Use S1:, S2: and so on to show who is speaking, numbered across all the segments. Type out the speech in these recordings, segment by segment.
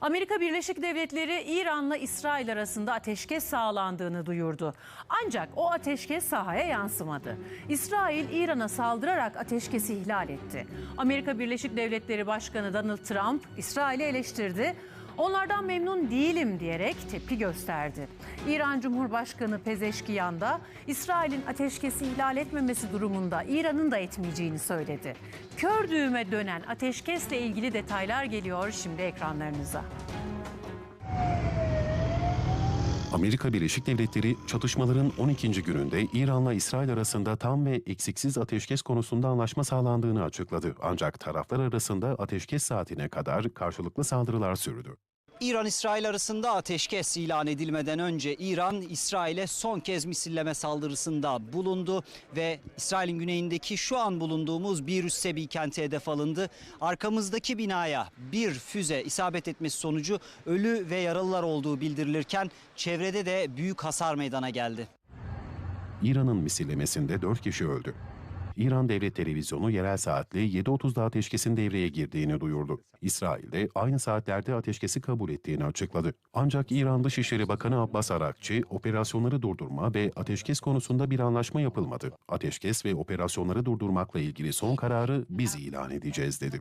S1: Amerika Birleşik Devletleri İran'la İsrail arasında ateşkes sağlandığını duyurdu. Ancak o ateşkes sahaya yansımadı. İsrail İran'a saldırarak ateşkesi ihlal etti. Amerika Birleşik Devletleri Başkanı Donald Trump İsrail'i eleştirdi. Onlardan memnun değilim diyerek tepki gösterdi. İran Cumhurbaşkanı Pezeşkiyan da İsrail'in ateşkesi ihlal etmemesi durumunda İran'ın da etmeyeceğini söyledi. Kör düğüme dönen ateşkesle ilgili detaylar geliyor şimdi ekranlarınıza.
S2: Amerika Birleşik Devletleri çatışmaların 12. gününde İran'la İsrail arasında tam ve eksiksiz ateşkes konusunda anlaşma sağlandığını açıkladı. Ancak taraflar arasında ateşkes saatine kadar karşılıklı saldırılar sürdü.
S3: İran-İsrail arasında ateşkes ilan edilmeden önce İran, İsrail'e son kez misilleme saldırısında bulundu ve İsrail'in güneyindeki şu an bulunduğumuz Bir Üssebi kenti hedef alındı. Arkamızdaki binaya bir füze isabet etmesi sonucu ölü ve yaralılar olduğu bildirilirken çevrede de büyük hasar meydana geldi.
S2: İran'ın misillemesinde 4 kişi öldü. İran Devlet Televizyonu yerel saatle 7.30'da ateşkesin devreye girdiğini duyurdu. İsrail de aynı saatlerde ateşkesi kabul ettiğini açıkladı. Ancak İran Dışişleri Bakanı Abbas Arakçı, operasyonları durdurma ve ateşkes konusunda bir anlaşma yapılmadı. Ateşkes ve operasyonları durdurmakla ilgili son kararı biz ilan edeceğiz dedi.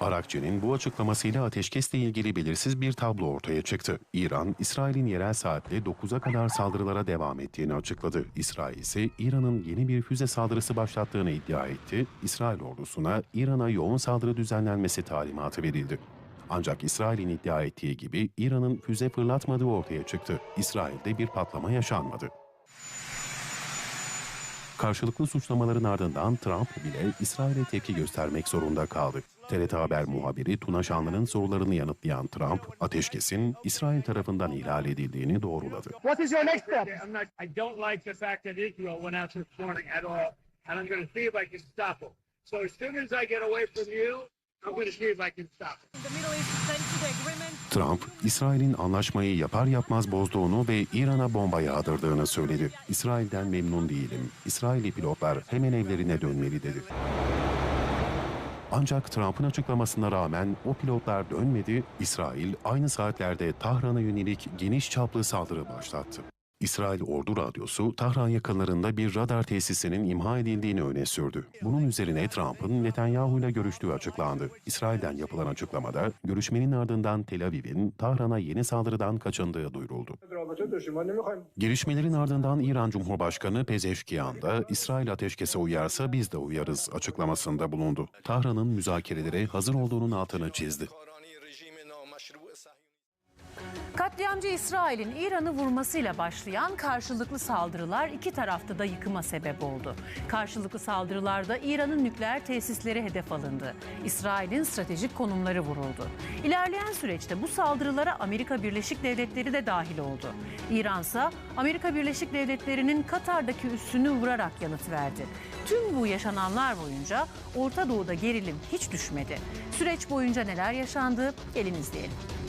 S2: Arakçı'nın bu açıklamasıyla ateşkesle ilgili belirsiz bir tablo ortaya çıktı. İran, İsrail'in yerel saatle 9'a kadar saldırılara devam ettiğini açıkladı. İsrail ise İran'ın yeni bir füze saldırısı başlattığını iddia etti. İsrail ordusuna İran'a yoğun saldırı düzenlenmesi talimatı verildi. Ancak İsrail'in iddia ettiği gibi İran'ın füze fırlatmadığı ortaya çıktı. İsrail'de bir patlama yaşanmadı. Karşılıklı suçlamaların ardından Trump bile İsrail'e tepki göstermek zorunda kaldı. TRT Haber muhabiri Tuna Şanlı'nın sorularını yanıtlayan Trump, ateşkesin İsrail tarafından ihlal edildiğini doğruladı.
S4: What is your next step?
S5: I don't like the fact that Israel went out this morning at all, and I'm going to see if I can stop them. So as soon as I get away from you, I'm going to see if I can stop them.
S6: The Middle East extension agreement
S2: Trump, İsrail'in anlaşmayı yapar yapmaz bozduğunu ve İran'a bomba yağdırdığını söyledi. İsrail'den memnun değilim. İsrailli pilotlar hemen evlerine dönmeli dedi. Ancak Trump'ın açıklamasına rağmen o pilotlar dönmedi, İsrail aynı saatlerde Tahran'a yönelik geniş çaplı saldırı başlattı. İsrail Ordu Radyosu, Tahran yakınlarında bir radar tesisinin imha edildiğini öne sürdü. Bunun üzerine Trump'ın Netanyahu ile görüştüğü açıklandı. İsrail'den yapılan açıklamada, görüşmenin ardından Tel Aviv'in Tahran'a yeni saldırıdan kaçındığı duyuruldu. Gelişmelerin ardından İran Cumhurbaşkanı Pezeşkiyan da İsrail ateşkese uyarsa biz de uyarız açıklamasında bulundu. Tahran'ın müzakerelere hazır olduğunun altını çizdi.
S1: Katliamcı İsrail'in İran'ı vurmasıyla başlayan karşılıklı saldırılar iki tarafta da yıkıma sebep oldu. Karşılıklı saldırılarda İran'ın nükleer tesisleri hedef alındı. İsrail'in stratejik konumları vuruldu. İlerleyen süreçte bu saldırılara Amerika Birleşik Devletleri de dahil oldu. İran ise Amerika Birleşik Devletleri'nin Katar'daki üssünü vurarak yanıt verdi. Tüm bu yaşananlar boyunca Orta Doğu'da gerilim hiç düşmedi. Süreç boyunca neler yaşandı? Gelin izleyelim.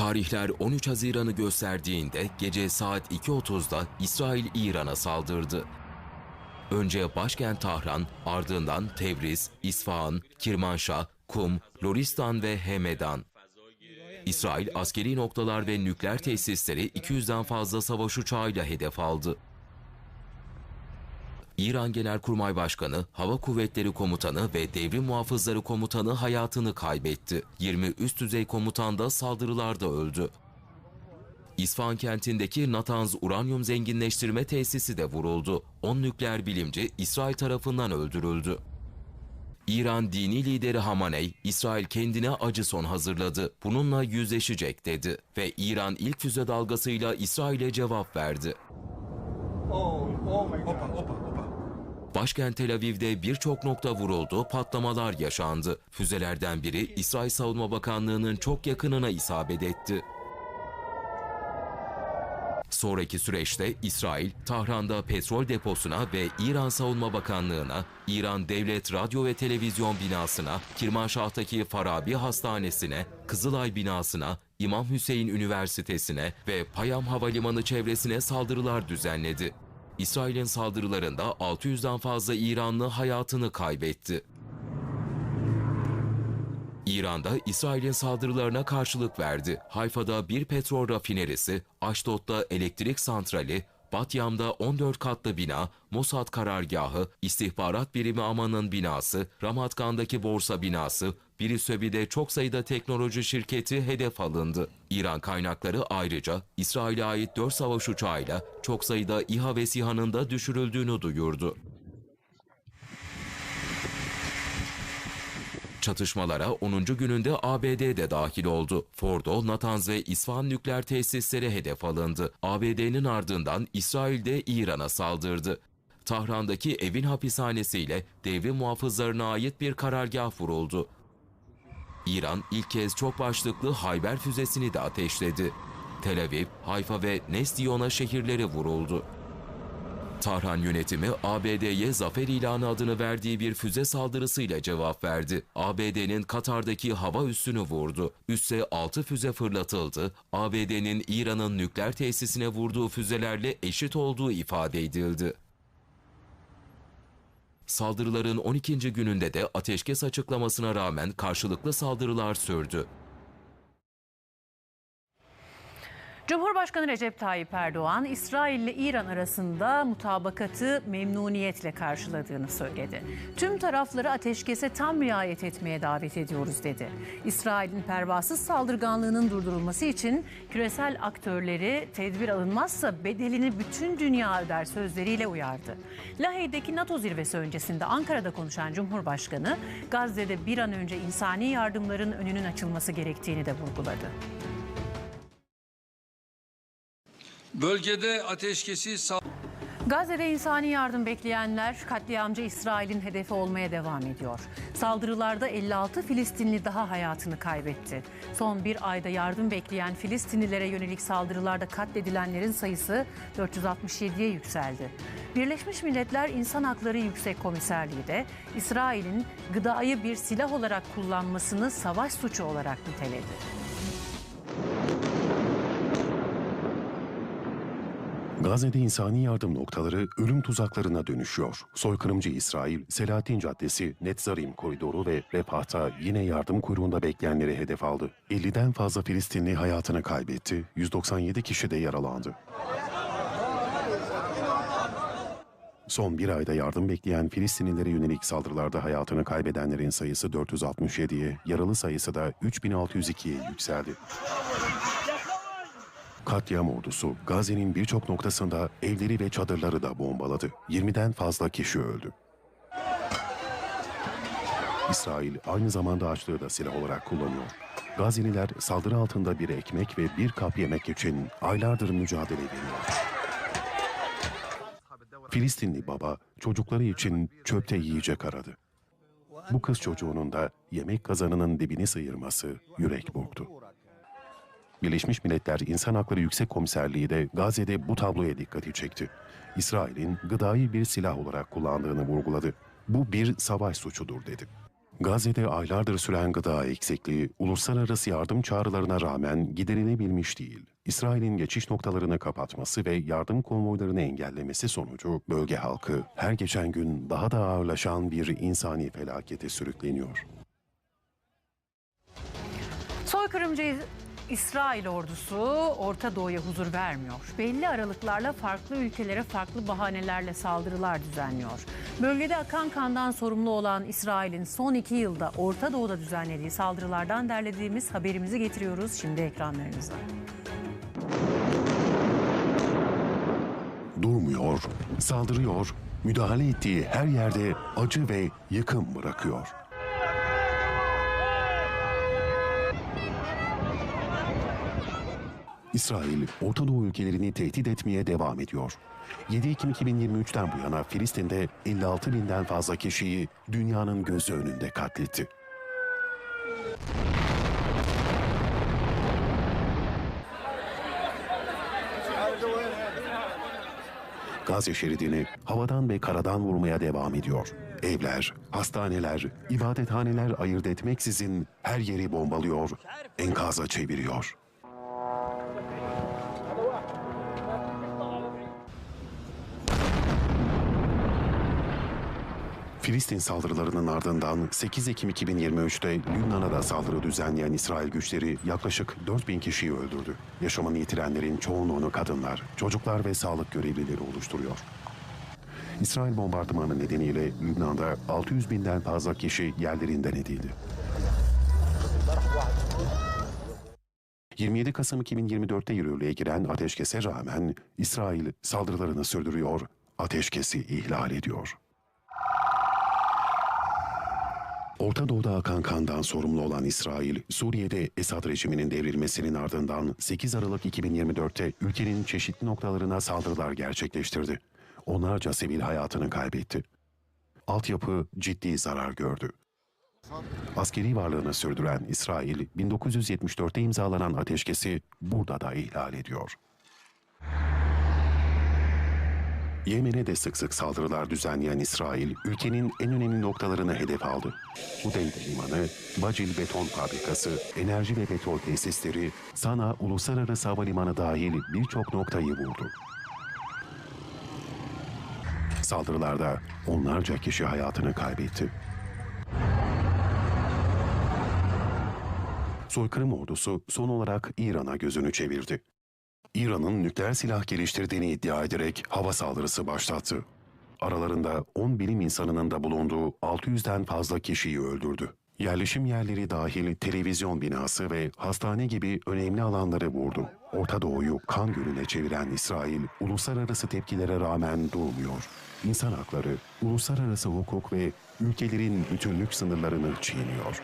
S7: Tarihler 13 Haziran'ı gösterdiğinde gece saat 2.30'da İsrail İran'a saldırdı. Önce başkent Tahran, ardından Tebriz, İsfahan, Kirmanşah, Kum, Loristan ve Hemedan. İsrail askeri noktalar ve nükleer tesisleri 200'den fazla savaş uçağıyla hedef aldı. İran Genelkurmay Başkanı, Hava Kuvvetleri Komutanı ve Devrim Muhafızları Komutanı hayatını kaybetti. 20 üst düzey komutan da saldırılarda öldü. İsfahan kentindeki Natanz uranyum zenginleştirme tesisi de vuruldu. 10 nükleer bilimci İsrail tarafından öldürüldü. İran dini lideri Hamaney, İsrail kendine acı son hazırladı. Bununla yüzleşecek dedi ve İran ilk füze dalgasıyla İsrail'e cevap verdi. Başkent Tel Aviv'de birçok nokta vuruldu, patlamalar yaşandı. Füzelerden biri İsrail Savunma Bakanlığı'nın çok yakınına isabet etti. Sonraki süreçte İsrail, Tahran'da petrol deposuna ve İran Savunma Bakanlığı'na, İran Devlet Radyo ve Televizyon binasına, Kirmanşah'taki Farabi Hastanesi'ne, Kızılay binasına, İmam Hüseyin Üniversitesi'ne ve Payam Havalimanı çevresine saldırılar düzenledi. İsrail'in saldırılarında 600'den fazla İranlı hayatını kaybetti. İran'da İsrail'in saldırılarına karşılık verdi. Hayfa'da bir petrol rafinerisi, Aşdod'da elektrik santrali, Batyam'da 14 katlı bina, Mossad karargahı, istihbarat birimi Aman'ın binası, Ramatgan'daki borsa binası, Birisöbi'de çok sayıda teknoloji şirketi hedef alındı. İran kaynakları ayrıca İsrail'e ait 4 savaş uçağıyla çok sayıda İHA ve SİHA'nın da düşürüldüğünü duyurdu. Çatışmalara 10. gününde ABD de dahil oldu. Fordo, Natanz ve İsfahan nükleer tesisleri hedef alındı. ABD'nin ardından İsrail de İran'a saldırdı. Tahran'daki evin hapishanesiyle devrim muhafızlarına ait bir karargah vuruldu. İran ilk kez çok başlıklı Hayber füzesini de ateşledi. Tel Aviv, Hayfa ve Nestiyona şehirleri vuruldu. Tahran yönetimi ABD'ye zafer ilanı adını verdiği bir füze saldırısıyla cevap verdi. ABD'nin Katar'daki hava üssünü vurdu. Üsse 6 füze fırlatıldı. ABD'nin İran'ın nükleer tesisine vurduğu füzelerle eşit olduğu ifade edildi. Saldırıların 12. gününde de ateşkes açıklamasına rağmen karşılıklı saldırılar sürdü.
S1: Cumhurbaşkanı Recep Tayyip Erdoğan, İsrail ile İran arasında mutabakatı memnuniyetle karşıladığını söyledi. Tüm tarafları ateşkese tam riayet etmeye davet ediyoruz dedi. İsrail'in pervasız saldırganlığının durdurulması için küresel aktörleri tedbir alınmazsa bedelini bütün dünya öder sözleriyle uyardı. Lahey'deki NATO zirvesi öncesinde Ankara'da konuşan Cumhurbaşkanı, Gazze'de bir an önce insani yardımların önünün açılması gerektiğini de vurguladı.
S4: Bölgede ateşkesi sağ
S1: Gazze'de insani yardım bekleyenler katliamcı İsrail'in hedefi olmaya devam ediyor. Saldırılarda 56 Filistinli daha hayatını kaybetti. Son bir ayda yardım bekleyen Filistinlilere yönelik saldırılarda katledilenlerin sayısı 467'ye yükseldi. Birleşmiş Milletler İnsan Hakları Yüksek Komiserliği de İsrail'in gıdayı bir silah olarak kullanmasını savaş suçu olarak niteledi.
S2: Gazze'de insani yardım noktaları ölüm tuzaklarına dönüşüyor. Soykırımcı İsrail, Selahattin Caddesi, Netzarim koridoru ve Refah'ta yine yardım kuyruğunda bekleyenleri hedef aldı. 50'den fazla Filistinli hayatını kaybetti, 197 kişi de yaralandı. Son bir ayda yardım bekleyen Filistinlilere yönelik saldırılarda hayatını kaybedenlerin sayısı 467'ye, yaralı sayısı da 3602'ye yükseldi. Katliam ordusu Gazze'nin birçok noktasında evleri ve çadırları da bombaladı. 20'den fazla kişi öldü. İsrail aynı zamanda açlığı da silah olarak kullanıyor. Gazze'liler saldırı altında bir ekmek ve bir kap yemek için aylardır mücadele veriyor. Filistinli baba çocukları için çöpte yiyecek aradı. Bu kız çocuğunun da yemek kazanının dibini sıyırması yürek burktu. Birleşmiş Milletler İnsan Hakları Yüksek Komiserliği de Gazze'de bu tabloya dikkati çekti. İsrail'in gıdayı bir silah olarak kullandığını vurguladı. Bu bir savaş suçudur dedi. Gazze'de aylardır süren gıda eksikliği uluslararası yardım çağrılarına rağmen giderilebilmiş değil. İsrail'in geçiş noktalarını kapatması ve yardım konvoylarını engellemesi sonucu bölge halkı her geçen gün daha da ağırlaşan bir insani felakete sürükleniyor.
S1: Soykırımcı İsrail ordusu Orta Doğu'ya huzur vermiyor. Belli aralıklarla farklı ülkelere farklı bahanelerle saldırılar düzenliyor. Bölgede akan kandan sorumlu olan İsrail'in son iki yılda Orta Doğu'da düzenlediği saldırılardan derlediğimiz haberimizi getiriyoruz şimdi ekranlarınıza.
S2: Durmuyor, saldırıyor, müdahale ettiği her yerde acı ve yıkım bırakıyor. İsrail, Orta Doğu ülkelerini tehdit etmeye devam ediyor. 7 Ekim 2023'ten bu yana Filistin'de 56 binden fazla kişiyi dünyanın gözü önünde katletti. Gazze şeridini havadan ve karadan vurmaya devam ediyor. Evler, hastaneler, ibadethaneler ayırt etmeksizin her yeri bombalıyor, enkaza çeviriyor. Filistin saldırılarının ardından 8 Ekim 2023'te Lübnan'a da saldırı düzenleyen İsrail güçleri yaklaşık 4000 kişiyi öldürdü. Yaşamını yitirenlerin çoğunluğunu kadınlar, çocuklar ve sağlık görevlileri oluşturuyor. İsrail bombardımanı nedeniyle Lübnan'da 600 binden fazla kişi yerlerinden edildi. 27 Kasım 2024'te yürürlüğe giren ateşkese rağmen İsrail saldırılarını sürdürüyor, ateşkesi ihlal ediyor. Orta Doğu'da akan kandan sorumlu olan İsrail, Suriye'de Esad rejiminin devrilmesinin ardından 8 Aralık 2024'te ülkenin çeşitli noktalarına saldırılar gerçekleştirdi. Onlarca sivil hayatını kaybetti. Altyapı ciddi zarar gördü. Askeri varlığını sürdüren İsrail, 1974'te imzalanan ateşkesi burada da ihlal ediyor. Yemen'e de sık sık saldırılar düzenleyen İsrail, ülkenin en önemli noktalarını hedef aldı. Hudeyde Limanı, Bacil Beton Fabrikası, enerji ve petrol tesisleri, Sana Uluslararası Havalimanı dahil birçok noktayı vurdu. Saldırılarda onlarca kişi hayatını kaybetti. Soykırım ordusu son olarak İran'a gözünü çevirdi. İran'ın nükleer silah geliştirdiğini iddia ederek hava saldırısı başlattı. Aralarında 10 bilim insanının da bulunduğu 600'den fazla kişiyi öldürdü. Yerleşim yerleri dahil televizyon binası ve hastane gibi önemli alanları vurdu. Orta Doğu'yu kan gölüne çeviren İsrail, uluslararası tepkilere rağmen durmuyor. İnsan hakları, uluslararası hukuk ve ülkelerin bütünlük sınırlarını çiğniyor.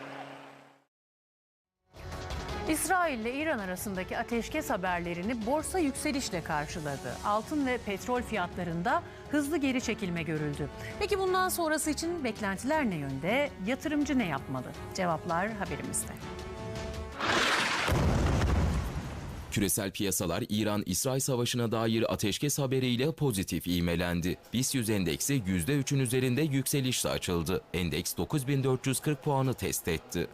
S1: İsrail ile İran arasındaki ateşkes haberlerini borsa yükselişle karşıladı. Altın ve petrol fiyatlarında hızlı geri çekilme görüldü. Peki bundan sonrası için beklentiler ne yönde? Yatırımcı ne yapmalı? Cevaplar haberimizde.
S7: Küresel piyasalar İran-İsrail savaşına dair ateşkes haberiyle pozitif ivmelendi. BIST 100 endeksi %3'ün üzerinde yükselişle açıldı. Endeks 9440 puanı test etti.